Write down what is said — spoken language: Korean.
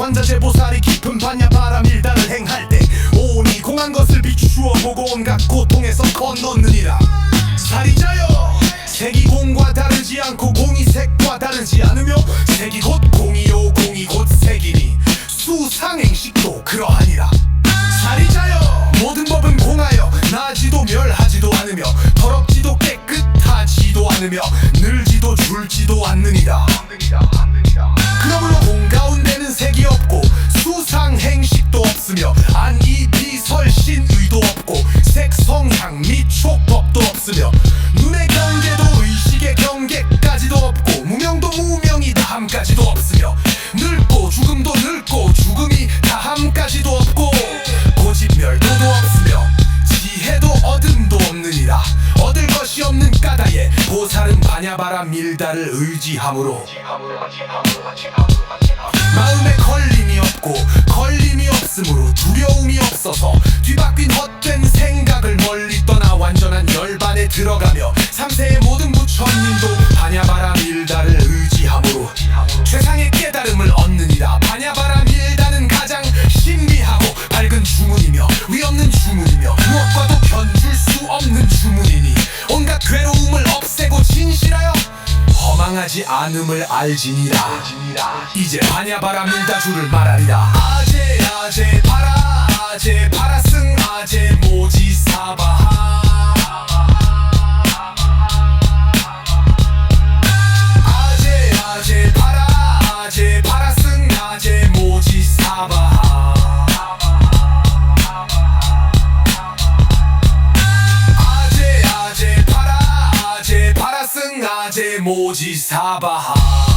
완자재 보살이 깊은 반야바람 일단을 행할 때 온이 공한 것을 비추어 보고 온갖 고통에서 건너느니라. 살이자여. 색이 공과 다르지 않고 공이 색과 다르지 않으며 색이 곧 공이요 공이 곧 색이니 수상행식도 그러하니 없으며 눈의 경계도 의식의 경계까지도 없고 무명도 무명이 다함까지도 없으며 늙고 죽음도 늙고 죽음이 다함까지도 없고 고집멸도도 없으며 지혜도 어둠도 없느니라. 얻을 것이 없는 까닭에 보살은 반야바람 밀다를 의지함으로. 마음에 걸림이 없고 걸림이 없으므로 두려움이 없어서 뒤바뀐 헛된 생 들어가며 삼세의 모든 부처님도 반야바람 일다를 의지함으로 최상의 깨달음을 얻느니라. 반야바람 일다는 가장 신비하고 밝은 주문이며 위없는 주문이며 무엇과도 견줄 수 없는 주문이니 온갖 괴로움을 없애고 진실하여 허망하지 않음을 알지니라. 이제 반야바람 일다주를 말하리라. 아제 아제 파라 아제 파라승 아제 모지 사바 모지 사바하.